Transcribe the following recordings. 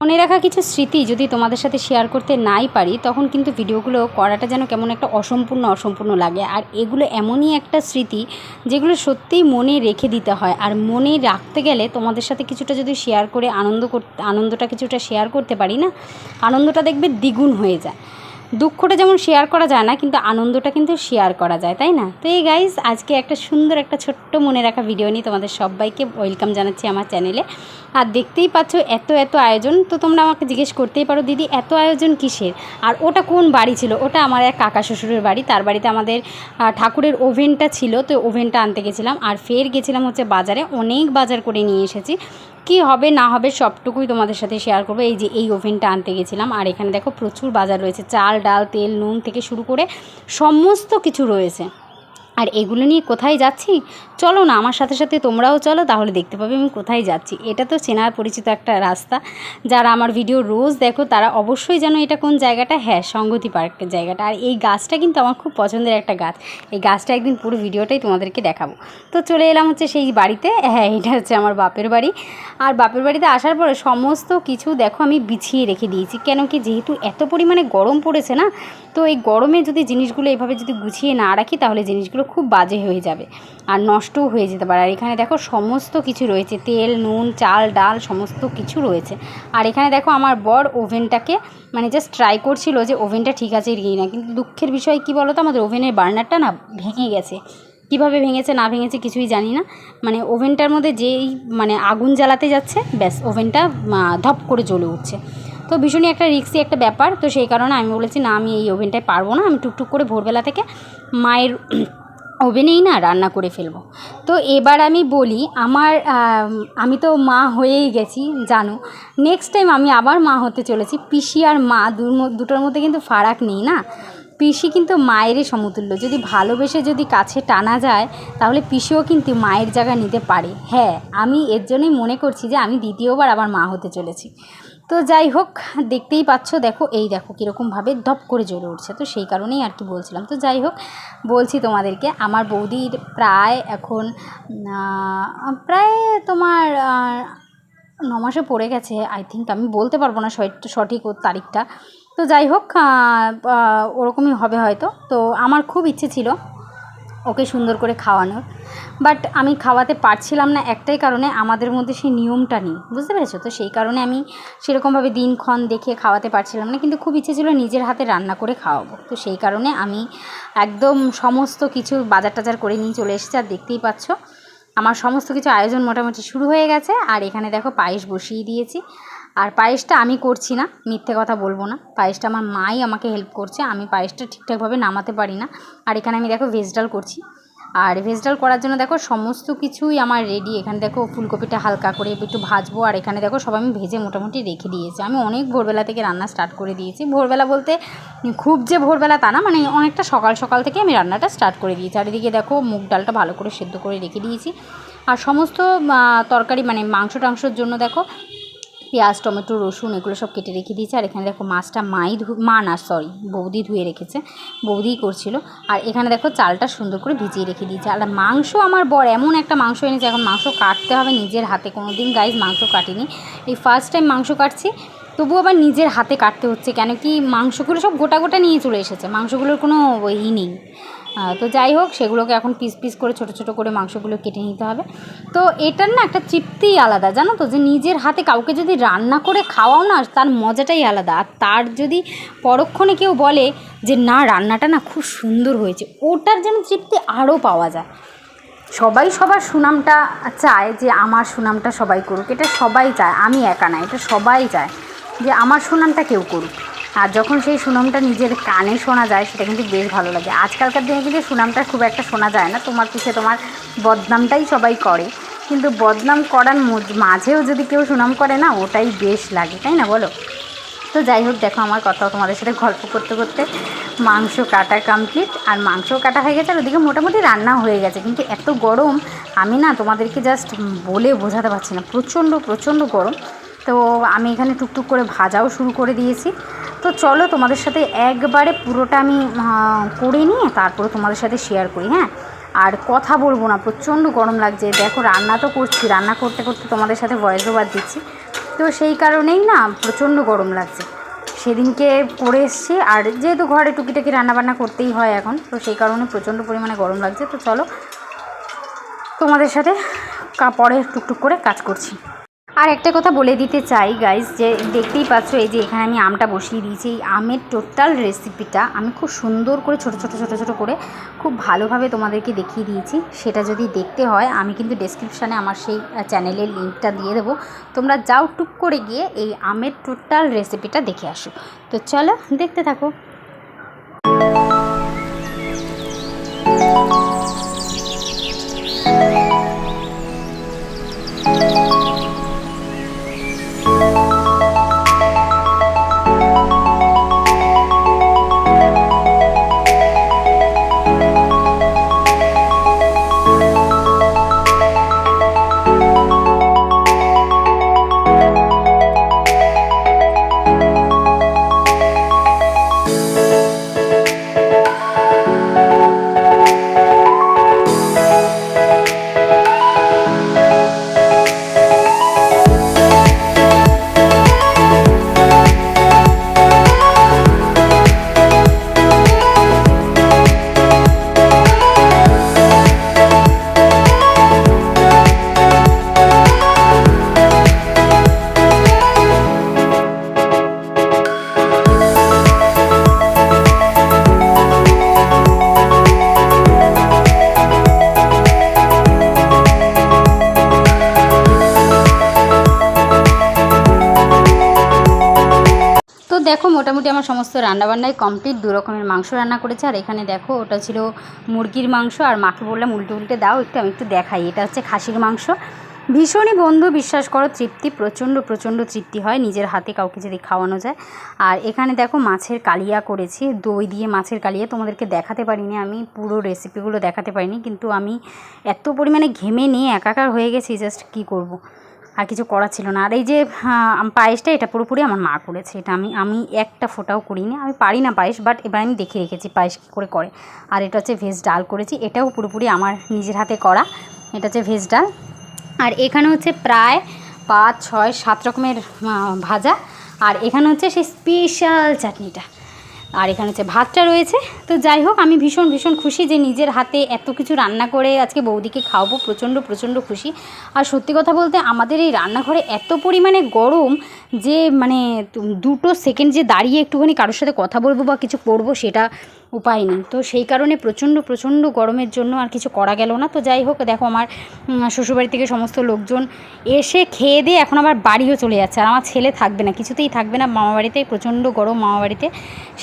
মনে রাখা কিছু স্মৃতি যদি তোমাদের সাথে শেয়ার করতে নাই পারি, তখন কিন্তু ভিডিওগুলো করাটা যেন কেমন একটা অসম্পূর্ণ অসম্পূর্ণ লাগে। আর এগুলো এমনই একটা স্মৃতি যেগুলো সত্যিই মনে রেখে দিতে হয়। আর মনে রাখতে গেলে তোমাদের সাথে কিছুটা যদি শেয়ার করে আনন্দ করতে, আনন্দটা কিছুটা শেয়ার করতে পারি না, আনন্দটা দেখবে দ্বিগুণ হয়ে যায়। দুঃখটা যেমন শেয়ার করা যায় না, কিন্তু আনন্দটা কিন্তু শেয়ার করা যায়, তাই না? তো এই গাইজ আজকে একটা সুন্দর একটা ছোট্ট মনে রাখা ভিডিও নিয়ে তোমাদের সবাইকে ওয়েলকাম জানাচ্ছি আমার চ্যানেলে আর দেখতেই পাচ্ছ এত এত আয়োজন, তো তোমরা আমাকে জিজ্ঞেস করতেই পারো, দিদি, এত আয়োজন কিসের? আর ওটা কোন বাড়ি ছিল? ওটা আমার এক কাকা শ্বশুরের বাড়ি, তার বাড়িতে আমাদের ঠাকুরের ওভেনটা ছিল, তো ওভেনটা আনতে গেছিলাম। আর ফের গেছিলাম হচ্ছে বাজারে, অনেক বাজার করে নিয়ে এসেছি। কি হবে, না হবে সবটুকুই তোমাদের সাথে শেয়ার করব। এই যে এই ওভেনটা আনতে গেছিলাম, আর এখানে দেখো প্রচুর বাজার রয়েছে। চাল, ডাল, তেল, নুন থেকে শুরু করে সমস্ত কিছু রয়েছে। আর এগুলো নিয়ে কোথায় যাচ্ছি? চলো না, আমার সাথে সাথে তোমরাও চলো, তাহলে দেখতে পাবে আমি কোথায় যাচ্ছি। এটা তো চেনা পরিচিত একটা রাস্তা। যারা আমার ভিডিও রোজ দেখো, তারা অবশ্যই জানো এটা কোন জায়গাটা? হ্যাঁ সংগতি পার্কের জায়গাটা। আর এই গাছটা কিন্তু আমার খুব পছন্দের একটা গাছ। এই গাছটা একদিন পুরো ভিডিওটাই তোমাদেরকে দেখাবো। তো চলে এলাম হচ্ছে সেই বাড়িতে। হ্যাঁ এটা হচ্ছে আমার বাপের বাড়ি। আর বাপের বাড়িতে আসার পরে সমস্ত কিছু দেখো আমি বিছিয়ে রেখে দিয়েছি। কেন কি যেহেতু এত পরিমাণে গরম পড়েছে না, তো এই গরমে যদি জিনিসগুলো এভাবে যদি গুছিয়ে না রাখি, তাহলে জিনিসগুলো খুব বাজে হয়ে যাবে। আর নষ্টও হয়ে যেতে পারে। আর এখানে দেখো সমস্ত কিছু রয়েছে। তেল, নুন, চাল, ডাল, সমস্ত কিছু রয়েছে। আর এখানে দেখো আমার বর ওভেনটাকে মানে জাস্ট ট্রাই করছিল যে ওভেনটা ঠিক আছে কি না। কিন্তু দুঃখের বিষয় কী বলো তো আমাদের ওভেনের বার্নারটা না ভেঙে গেছে। কীভাবে ভেঙেছে, না ভেঙেছে কিছুই জানি না। মানে ওভেনটার মধ্যে যেই মানে আগুন জ্বালাতে যাচ্ছে, ব্যাস ওভেনটা ধপ করে জ্বলে উঠছে। তো ভীষণই একটা রিক্সি একটা ব্যাপার। তো সেই কারণে আমি বলেছি, না, আমি এই ওভেনটায় পারব না। আমি টুকটুক করে ভোরবেলা থেকে মায়ের ওভেনেই না রান্না করে ফেলব। তো এবার আমি বলি, আমার, আমি তো মা হয়েই গেছি, জানো। নেক্সট টাইম আমি আবার মা হতে চলেছি। পিসি আর মা দুটোর মধ্যে কিন্তু ফারাক নেই না? পিসি কিন্তু মায়েরই সমতুল্য। যদি ভালোবেসে যদি কাছে টানা যায়, তাহলে পিসিও কিন্তু মায়ের জায়গা নিতে পারে। হ্যাঁ আমি এর জন্যই মনে করছি যে আমি দ্বিতীয়বার আবার মা হতে চলেছি। তো যাই হোক, দেখতেই পাচ্ছ, দেখো, এই দেখো কীরকমভাবে ধপ করে জ্বলে উঠছে। তো সেই কারণেই আর কি বলছিলাম। তো যাই হোক, বলছি তোমাদেরকে, আমার বৌদির প্রায় এখন প্রায় তোমার ন মাসে পড়ে গেছে। আই থিঙ্ক আমি বলতে পারব না সঠিক তারিখটা। তো যাই হোক ওরকমই হবে হয়তো। তো আমার খুব ইচ্ছে ছিল ওকে সুন্দর করে খাওয়ানোর। বাট আমি খাওয়াতে পারছিলাম না একটাই কারণে আমাদের মধ্যে সেই নিয়মটা নেই। বুঝতে পেরেছ? তো সেই কারণে আমি সেরকমভাবে দিনক্ষণ দেখে খাওয়াতে পারছিলাম না, কিন্তু খুব ইচ্ছে ছিল নিজের হাতে রান্না করে খাওয়াবো। তো সেই কারণে আমি একদম সমস্ত কিছু বাজার টাজার করে নিয়ে চলে এসেছি। আর দেখতেই পাচ্ছ, আমার সমস্ত কিছু আয়োজন মোটামুটি শুরু হয়ে গেছে। আর এখানে দেখো পায়েস বসিয়ে দিয়েছি। আর পায়েসটা আমি করছি না, মিথ্যে কথা বলব না। পায়েসটা আমার মাই আমাকে হেল্প করছে, আমি পায়েসটা ঠিকঠাকভাবে নামাতে পারি না। আর এখানে আমি দেখো ভেজ ডাল করছি। আর ভেজ ডাল করার জন্য দেখো সমস্ত কিছুই আমার রেডি এখানে দেখো ফুলকপিটা হালকা করে একটু ভাজবো, আর এখানে দেখো সব আমি ভেজে মোটামুটি রেখে দিয়েছি। আমি অনেক ভোরবেলা থেকে রান্না স্টার্ট করে দিয়েছি। ভোরবেলা বলতে খুব যে ভোরবেলা তা না মানে অনেকটা সকাল সকাল থেকে আমি রান্নাটা স্টার্ট করে দিয়েছি। আর এদিকে দেখো মুগ ডালটা ভালো করে সেদ্ধ করে রেখে দিয়েছি। আর সমস্ত তরকারি মানে মাংস টাংসর জন্য দেখো পেঁয়াজ, টমেটো, রসুন, এগুলো সব কেটে রেখে দিয়েছে। আর এখানে দেখো মাছটা মাই ধু, মা না সরি বৌদি ধুয়ে রেখেছে। বৌদিই করছিল। আর এখানে দেখো চালটা সুন্দর করে ভিজিয়ে রেখে দিয়েছে। আর মাংস আমার বর এমন একটা মাংস এনেছে, এখন মাংস কাটতে হবে নিজের হাতে। কোনো দিন গাইজ মাংস কাটিনি। এই ফার্স্ট টাইম মাংস কাটছি তবু আবার নিজের হাতে কাটতে হচ্ছে। কেন কি মাংসগুলো সব গোটা গোটা নিয়ে চলে এসেছে। মাংসগুলোর কোনো ই নেই। তো যাই হোক, সেগুলোকে এখন পিস পিস করে ছোট ছোট করে মাংসগুলো কেটে নিতে হবে। তো এটার না একটা তৃপ্তিই আলাদা, জানো তো, যে নিজের হাতে কাউকে যদি রান্না করে খাওয়াও না, তার মজাটাই আলাদা। আর তার যদি পরক্ষণে কেউ বলে যে, না, রান্নাটা না খুব সুন্দর হয়েছে ওটার যেন তৃপ্তি আরও পাওয়া যায়। সবাই সবার সুনামটা চায় যে, আমার সুনামটা সবাই করুক এটা সবাই চায়, আমি একা না, এটা সবাই চায় যে, আমার সুনামটা কেউ করুক আর যখন সেই সুনামটা নিজের কানে শোনা যায়, সেটা কিন্তু বেশ ভালো লাগে। আজকালকার দিনে কিন্তু সুনামটা খুব একটা শোনা যায় না। তোমার পিছিয়ে তোমার বদনামটাই সবাই করে। কিন্তু বদনাম করার মাঝেও যদি কেউ সুনাম করে না, ওটাই বেশ লাগে, তাই না বলো? তো যাই হোক, দেখো আমার কথা তোমাদের সাথে গল্প করতে করতে মাংস কাটা কমপ্লিট আর মাংস কাটা হয়ে গেছে, আর ওদিকে মোটামুটি রান্না হয়ে গেছে। কিন্তু এত গরম, আমি না তোমাদেরকে জাস্ট বলে বোঝাতে পারছি না। প্রচণ্ড প্রচণ্ড গরম। তো আমি এখানে টুকটুক করে ভাজাও শুরু করে দিয়েছি। তো চলো তোমাদের সাথে একবারে পুরোটা আমি করে নিয়ে তারপরে তোমাদের সাথে শেয়ার করি হ্যাঁ? আর কথা বলব না, প্রচণ্ড গরম লাগছে। দেখো, রান্না তো করছি, রান্না করতে করতে তোমাদের সাথে ভয়েস ওভার দিচ্ছি। তো সেই কারণেই না, প্রচণ্ড গরম লাগছে। সেদিনকে করে এসছি, আর যেহেতু ঘরে টুকিটাকি রান্নাবান্না করতেই হয় এখন, তো সেই কারণে প্রচণ্ড পরিমাণে গরম লাগছে। তো চলো, তোমাদের সাথে পরে টুকটুক করে কাজ করছি। আর একটা কথা বলে দিতে চাই গাইজ যে দেখতেই পাচ্ছ এই যে এখানে আমি আমটা বসিয়ে দিয়েছি। এই আমের টোটাল রেসিপিটা আমি খুব সুন্দর করে ছোট ছোট ছোট ছোট করে খুব ভালোভাবে তোমাদেরকে দেখিয়ে দিয়েছি। সেটা যদি দেখতে হয়, আমি কিন্তু ডেসক্রিপশানে আমার সেই চ্যানেলের লিঙ্কটা দিয়ে দেবো। তোমরা যাও টুক করে গিয়ে এই আমের টোটাল রেসিপিটা দেখে আসো। তো চলো দেখতে থাকো। দেখো, মোটামুটি আমার সমস্ত রান্নাবান্নাই কমপ্লিট দু রকমের মাংস রান্না করেছে, আর এখানে দেখো, ওটা ছিল মুরগির মাংস। আর মাকে বললাম, উল্টে উল্টে দাও, একটু আমি একটু দেখাই। এটা হচ্ছে খাসির মাংস। ভীষণই বন্ধু, বিশ্বাস করো, তৃপ্তি, প্রচণ্ড প্রচণ্ড তৃপ্তি হয় নিজের হাতে কাউকে যদি খাওয়ানো যায়। আর এখানে দেখো, মাছের কালিয়া করেছি, দই দিয়ে মাছের কালিয়া। তোমাদেরকে দেখাতে পারিনি আমি, পুরো রেসিপিগুলো দেখাতে পারিনি, কিন্তু আমি এত পরিমাণে ঘেমে নিয়ে একাকার হয়ে গেছি জাস্ট কী করব। আর কিছু করা ছিল না। আর এই যে পায়েসটা এটা পুরোপুরি আমার মা করেছে। এটা আমি আমি একটা ফোটাও করিনি। আমি পারি না পায়েস বাট এবার আমি দেখে রেখেছি পায়েস কী করে করে। আর এটা হচ্ছে ভেজ ডাল করেছি। এটাও পুরোপুরি আমার নিজের হাতে করা। এটা হচ্ছে ভেজ ডাল। আর এখানে হচ্ছে প্রায় পাঁচ, ছয়, সাত রকমের ভাজা। আর এখানে হচ্ছে সেই স্পেশাল চাটনিটা। আর এখানে হচ্ছে ভাতটা রয়েছে। তো যাই হোক, আমি ভীষণ ভীষণ খুশি যে নিজের হাতে এত কিছু রান্না করে আজকে বৌদিকে খাওয়াবো। প্রচণ্ড প্রচণ্ড খুশি। আর সত্যি কথা বলতে আমাদের এই রান্নাঘরে এত পরিমাণে গরম যে মানে দুটো সেকেন্ড যে দাঁড়িয়ে একটুখানি কারোর সাথে কথা বলব বা কিছু করব সেটা উপায় নেই। তো সেই কারণে প্রচণ্ড প্রচণ্ড গরমের জন্য আর কিছু করা গেল না। তো যাই হোক, দেখো আমার শ্বশুরবাড়ি থেকে সমস্ত লোকজন এসে খেয়ে দিয়ে এখন আবার বাড়িও চলে যাচ্ছে। আর আমার ছেলে থাকবে না, কিছুতেই থাকবে না মামাবাড়িতে প্রচণ্ড গরম মামাবাড়িতে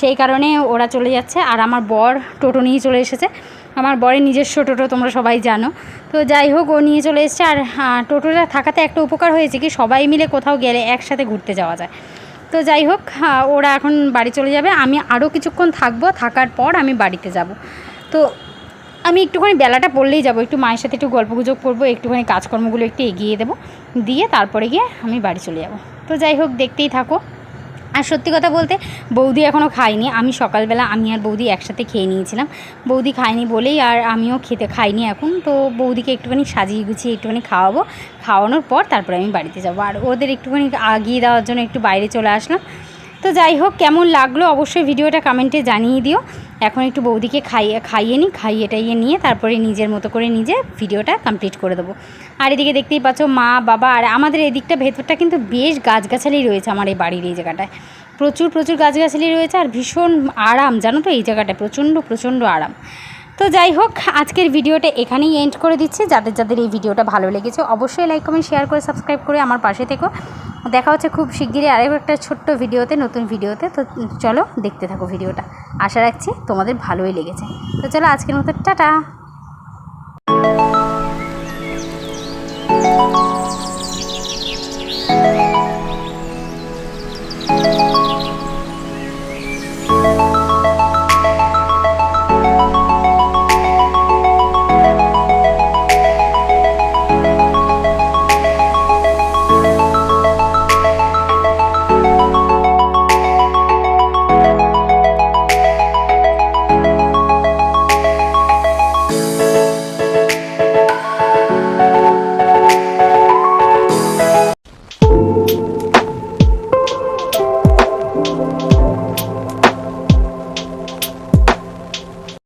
সেই কারণে ওরা চলে যাচ্ছে। আর আমার বর টোটো নিয়ে চলে এসেছে। আমার বরের নিজস্ব টোটো, তোমরা সবাই জানো। তো যাই হোক, ও নিয়ে চলে এসেছে। আর টোটোটা থাকাতে একটা উপকার হয়েছে কি, সবাই মিলে কোথাও গেলে একসাথে ঘুরতে যাওয়া যায়। তো যাই হোক আহ, ওরা এখন বাড়ি চলে যাবে। আমি আরও কিছুক্ষণ থাকব থাকার পর আমি বাড়িতে যাব। তো আমি একটুখানি বেলাটা পড়লেই যাব একটু মায়ের সাথে একটু গল্পগুজব করব একটুখানি কাজকর্মগুলো একটু এগিয়ে দেবো। দিয়ে তারপরে গিয়ে আমি বাড়ি চলে যাব। তো যাই হোক দেখতেই থাকো। আর সত্যি কথা বলতে বৌদি এখনও খাইনি আমি সকালবেলা আমি আর বৌদি একসাথে খেয়ে নিয়েছিলাম। বৌদি খায়নি বলেই আর আমিও খেতে খাইনি এখন। তো বৌদিকে একটুখানি সাজিয়ে গুছিয়ে একটুখানি খাওয়াবো। খাওয়ানোর পর তারপরে আমি বাড়িতে যাব। আর ওদের একটুখানি আগিয়ে দেওয়ার জন্য একটু বাইরে চলে আসলাম। তো যাই হোক, কেমন লাগল অবশ্যই ভিডিওটা কমেন্টে জানিয়ে দিও। এখন একটু বৌদিকে খাইয়ে খাইয়ে নিই খাইয়ে টাইয়ে নিয়ে তারপরে নিজের মতো করে নিজে ভিডিওটা কমপ্লিট করে দেবো। আর এদিকে দেখতেই পাচ্ছ মা, বাবা আর আমাদের এদিকটা ভেতরটা কিন্তু বেশ গাছগাছালি রয়েছে আমার এই বাড়ির এই জায়গাটায়। প্রচুর প্রচুর গাছগাছালি রয়েছে আর ভীষণ আরাম, জানো তো এই জায়গাটায় প্রচণ্ড প্রচণ্ড আরাম। তো যাই হোক, আজকের ভিডিওটা এখানেই এন্ড করে দিচ্ছি। যাদের যাদের এই ভিডিওটা ভালো লেগেছে, অবশ্যই লাইক কমেন্ট শেয়ার করে সাবস্ক্রাইব করে আমার পাশে থেকো। দেখা হচ্ছে খুব শিগগিরই আরেক একটা ছোট্ট ভিডিওতে, নতুন ভিডিওতে। তো চলো দেখতে থাকো ভিডিওটা। আশা রাখছি তোমাদের ভালোই লেগেছে। তো চলো আজকের মতো, টাটা!